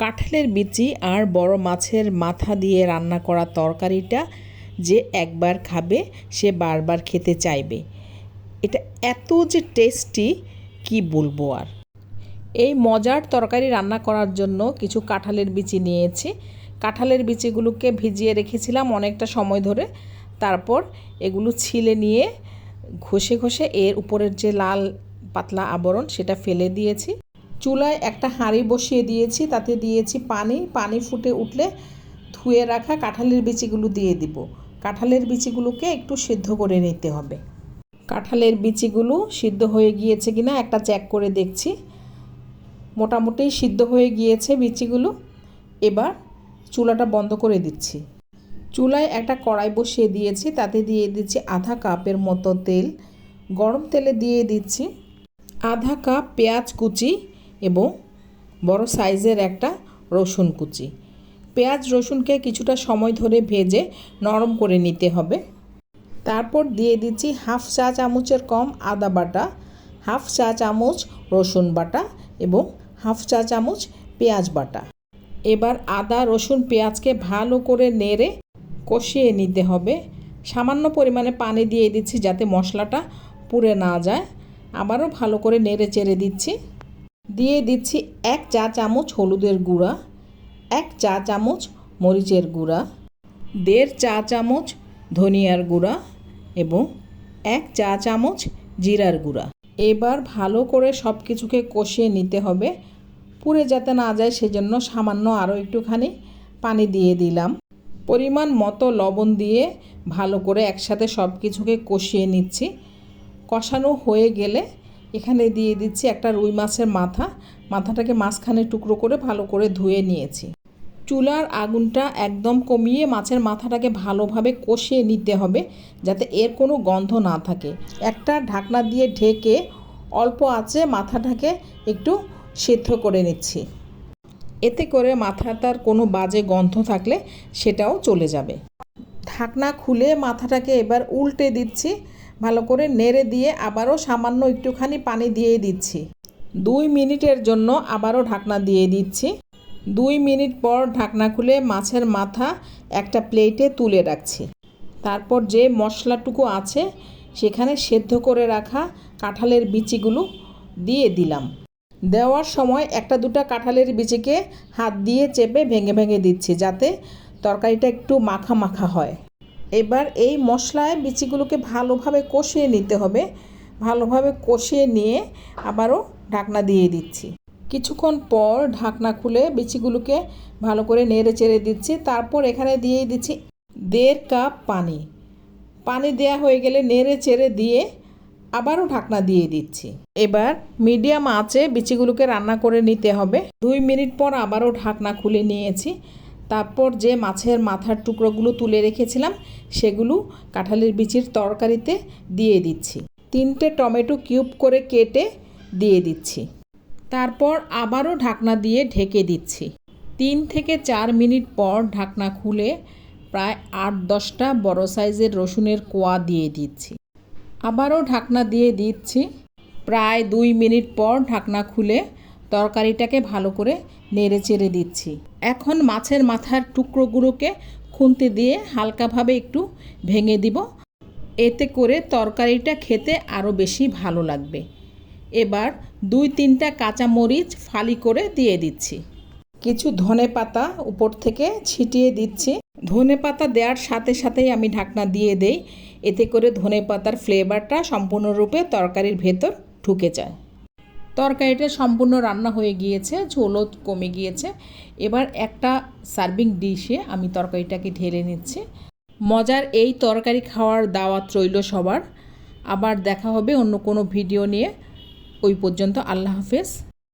কাঁঠালের বিচি আর বড় মাছের মাথা দিয়ে রান্না করা তরকারিটা যে একবার খাবে, সে বারবার খেতে চাইবে। এটা এত যে টেস্টি, কি বলব আর? এই মজার তরকারি রান্না করার জন্য কিছু কাঁঠালের বিচি নিয়েছি। কাঁঠালের বিচিগুলোকে ভিজিয়ে রেখেছিলাম অনেকটা সময় ধরে। তারপর এগুলো ছিলে নিয়ে ঘষে ঘষে এর উপরের যে লাল পাতলা আবরণ, সেটা ফেলে দিয়েছি। চুলায় একটা হাঁড়ি বসিয়ে দিয়েছি, তাতে দিয়েছি পানি। পানি ফুটে উঠলে ধুয়ে রাখা কাঁঠালের বিচিগুলো দিয়ে দিব। কাঁঠালের বিচিগুলোকে একটু সিদ্ধ করে নিতে হবে। কাঁঠালের বিচিগুলো সিদ্ধ হয়ে গিয়েছে কিনা একটা চেক করে দেখছি। মোটামুটি সিদ্ধ হয়ে গিয়েছে বিচিগুলো। এবার চুলাটা বন্ধ করে দিচ্ছি। চুলায় একটা কড়াই বসিয়ে দিয়েছি, তাতে দিয়ে দিচ্ছি আধা কাপের মতো তেল। গরম তেলে দিয়ে দিচ্ছি আধা কাপ পেঁয়াজ কুচি এবং বড় সাইজের একটা রসুন কুচি। পেঁয়াজ, রসুনকে কিছুটা সময় ধরে ভেজে নরম করে নিতে হবে। তারপর দিয়ে দিচ্ছি হাফ চা চামচের কম আদা বাটা, হাফ চা চামচ রসুন বাটা এবং হাফ চা চামচ পেঁয়াজ বাটা। এবার আদা, রসুন, পেঁয়াজকে ভালো করে নেড়ে কষিয়ে নিতে হবে। সামান্য পরিমাণে পানি দিয়ে দিচ্ছি যাতে মশলাটা পুড়ে না যায়। আবারও ভালো করে নেড়ে চেড়ে দিচ্ছি। দিয়ে দিচ্ছি এক চা চামচ হলুদের গুঁড়া, এক চা চামচ মরিচের গুঁড়া, দেড় চা চামচ ধনিয়ার গুঁড়া এবং এক চা চামচ জিরার গুঁড়া। এবার ভালো করে সব কিছুকে কষিয়ে নিতে হবে। পুড়ে যাতে না যায় সেজন্য সামান্য আরও একটুখানি পানি দিয়ে দিলাম। পরিমাণ মতো লবণ দিয়ে ভালো করে একসাথে সব কিছুকে কষিয়ে নিচ্ছি। কষানো হয়ে গেলে এখানে দিয়ে দিচ্ছি একটা রুই মাছের মাথা। মাথাটাকে মাঝখানে টুকরো করে ভালো করে ধুয়ে নিয়েছি। চুলার আগুনটা একদম কমিয়ে মাছের মাথাটাকে ভালোভাবে কষিয়ে নিতে হবে যাতে এর কোনো গন্ধ না থাকে। একটা ঢাকনা দিয়ে ঢেকে অল্প আঁচে মাথাটাকে একটু সিদ্ধ করে নিচ্ছি। এতে করে মাথাটার কোনো বাজে গন্ধ থাকলে সেটাও চলে যাবে। ঢাকনা খুলে মাথাটাকে এবার উল্টে দিচ্ছি। ভালো করে নেড়ে দিয়ে আবারও সামান্য একটুখানি পানি দিয়ে দিচ্ছি। দুই মিনিটের জন্য আবারও ঢাকনা দিয়ে দিচ্ছি। দুই মিনিট পর ঢাকনা খুলে মাছের মাথা একটা প্লেটে তুলে রাখছি। তারপর যে মশলাটুকু আছে সেখানে সেদ্ধ করে রাখা কাঁঠালের বিচিগুলো দিয়ে দিলাম। দেওয়ার সময় একটা দুটো কাঁঠালের বিচিকে হাত দিয়ে চেপে ভেঙে ভেঙে দিচ্ছি যাতে তরকারিটা একটু মাখা মাখা হয়। এবার এই মশলায় বিচিগুলোকে ভালোভাবে কষিয়ে নিতে হবে। ভালোভাবে কষিয়ে নিয়ে আবারও ঢাকনা দিয়ে দিচ্ছি। কিছুক্ষণ পর ঢাকনা খুলে বিচিগুলোকে ভালো করে নেড়ে চেড়ে দিচ্ছি। তারপর এখানে দিয়ে দিচ্ছি দেড় কাপ পানি। পানি দেয়া হয়ে গেলে নেড়ে চেড়ে দিয়ে আবারও ঢাকনা দিয়ে দিচ্ছি। এবার মিডিয়াম আঁচে বিচিগুলোকে রান্না করে নিতে হবে। দুই মিনিট পর আবারও ঢাকনা খুলে নিয়েছি। তারপর যে মাছের মাথার টুকরোগুলো তুলে রেখেছিলাম, সেগুলো কাঁঠালের বিচির তরকারিতে দিয়ে দিচ্ছি। তিনটে টমেটো কিউব করে কেটে দিয়ে দিচ্ছি। তারপর আবারও ঢাকনা দিয়ে ঢেকে দিচ্ছি। তিন থেকে চার মিনিট পর ঢাকনা খুলে প্রায় আট দশটা বড় সাইজের রসুনের কোয়া দিয়ে দিচ্ছি। আবারও ঢাকনা দিয়ে দিচ্ছি। প্রায় দুই মিনিট পর ঢাকনা খুলে তরকারিটাকে ভালো করে নেড়ে চেড়ে দিচ্ছি। এখন মাছের মাথার টুকরোগুলোকে খুন্তি দিয়ে হালকাভাবে একটু ভেঙে দিব। এতে করে তরকারিটা খেতে আরও বেশি ভালো লাগবে। এবার দুই তিনটা কাঁচা মরিচ ফালি করে দিয়ে দিচ্ছি। কিছু ধনে পাতা উপর থেকে ছিটিয়ে দিচ্ছি। ধনে পাতা দেওয়ার সাথে সাথেই আমি ঢাকনা দিয়ে দেই। এতে করে ধনে পাতার ফ্লেভারটা সম্পূর্ণরূপে তরকারির ভেতর ঢুকে যায়। তরকারিটা সম্পূর্ণ রান্না হয়ে গিয়েছে, ঝোলও কমে গিয়েছে। এবার একটা সার্ভিং ডিশে আমি তরকারিটাকে ঢেলে নিচ্ছি। মজার এই তরকারি খাওয়ার দাওয়াত রইল সবার। আবার দেখা হবে অন্য কোনো ভিডিও নিয়ে। ওই পর্যন্ত আল্লাহ হাফেজ।